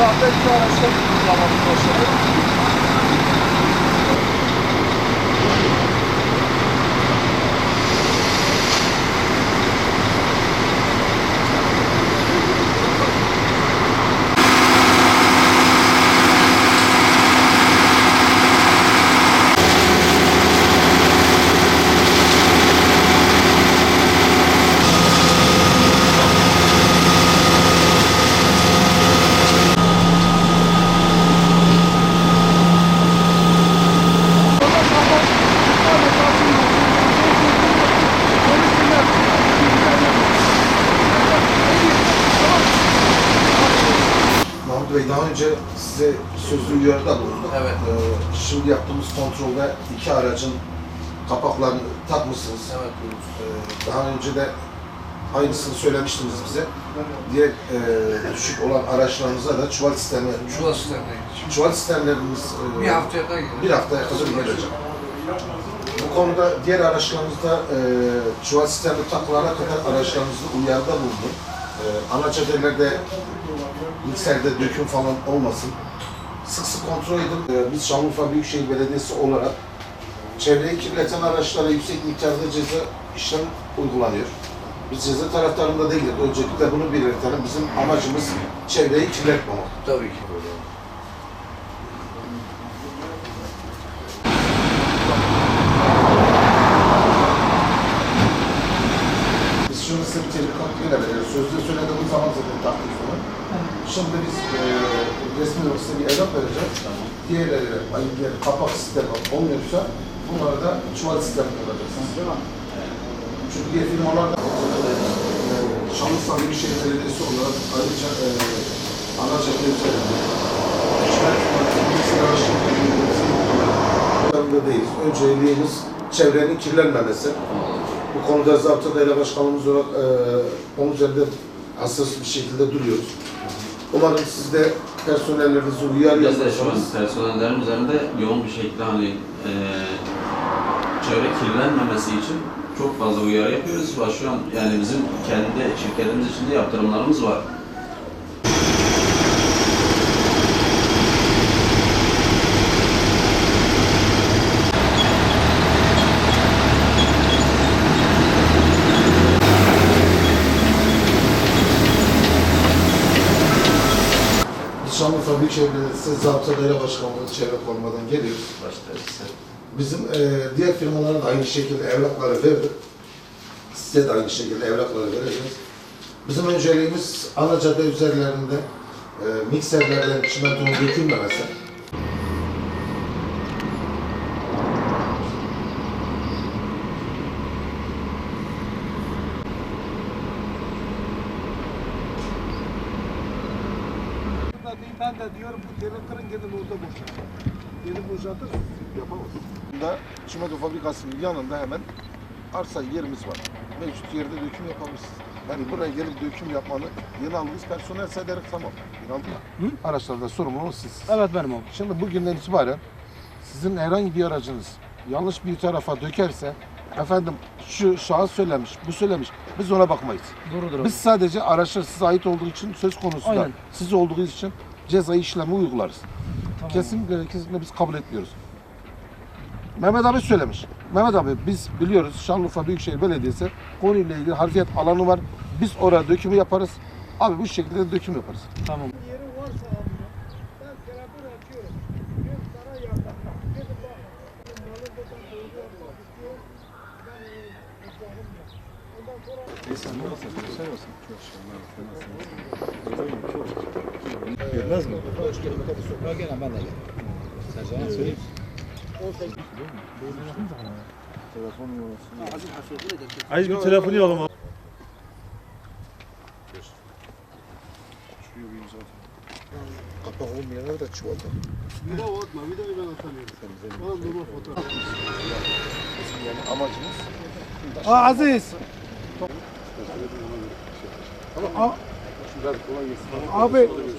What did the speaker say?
Şu anda iki araçta kullanmamız başladı. Daha önce size sözlü uyarıda bulunduk. Evet. Ee, şimdi yaptığımız kontrolde iki aracın kapaklarını takmışsınız. Evet. Ee, daha önce de aynısını söylemiştiniz bize. Diğer e, düşük olan araçlarınıza da çuval sistemi, Şu asistanlık çuval sistemlerimiz e, Bir haftaya kadar gelir. bir haftaya hazır gelecek. Bu konuda diğer araçlarınızda e, çuval sistemi takılana kadar araçlarınızda uyarıda bulunun. E, ana caddelerde mikserde döküm falan olmasın. Sık sık kontrol edin. E, biz Şanlıurfa Büyükşehir Belediyesi olarak çevreyi kirleten araçlara yüksek miktarda ceza işlem uygulanıyor. Biz ceza taraftarında değiliz. Öncelikle bunu belirtelim. Bizim amacımız çevreyi kirletmemek. Tabii ki. Şimdi biz e, resmi olarak size bir evrak vereceğiz. Diğerleri, hani diğer kapak sistemi olmuyorsa bunları da çuval sistemi kullanacaksınız. Çünkü diğer firmalar da e, Şanlıurfa Büyükşehir Belediyesi olarak ayrıca e, ana cadde üzerinde çuval firmalarında değiliz. Önceliğimiz çevrenin kirlenmemesi. Bu konuda Zabıta Daire Başkanımız olarak e, onun üzerinde hassas bir şekilde duruyoruz. Umarım siz de personellerinizi uyar Biz de şu an yaparsanız. personellerin üzerinde yoğun bir şekilde hani e, çevre kirlenmemesi için çok fazla uyarı yapıyoruz. Ve şu an yani bizim kendi şirketimiz içinde yaptırımlarımız var. Şanlıurfa Büyükşehir Belediyesi Zabıta Daire Başkanlığı Çevre Korumadan geliyoruz. Başta Bizim e, diğer firmalara da aynı şekilde evrakları verdik. Size de aynı şekilde evrakları vereceğiz. Bizim önceliğimiz ana cadde üzerlerinde e, mikserlerden çimentonun dökülmemesi. Ben de diyorum bu teli kırın gidin orada boşaltın. Gidin boşaltır yapamaz. Da çimento fabrikasının yanında hemen arsa yerimiz var. Mevcut yerde döküm yapabilirsiniz. Yani buraya gelip döküm yapmanı yeni aldığınız personel ederek tamam. Aldı ya. Araçlarda sorumluluğunuz siz. Evet benim abi. Şimdi bugünden itibaren sizin herhangi bir aracınız yanlış bir tarafa dökerse efendim şu şahıs söylemiş, bu söylemiş. Biz ona bakmayız. Doğrudur abi. Biz sadece araçlar size ait olduğu için söz konusu da Aynen. siz olduğu için ceza işlemi uygularız. Tamam. Kesinlikle kesinlikle biz kabul etmiyoruz. Mehmet abi söylemiş. Mehmet abi biz biliyoruz Şanlıurfa Büyükşehir Belediyesi konuyla ilgili harfiyat alanı var. Biz oraya dökümü yaparız. Abi bu şekilde döküm yaparız. Tamam. Ondan sonra Aziz bir telefonu abi. Kapak olmayanlar da çuvalda. daha atma. Daha ben atamıyorum. Bana durma fotoğraf. Amacımız Aa Aziz. Abi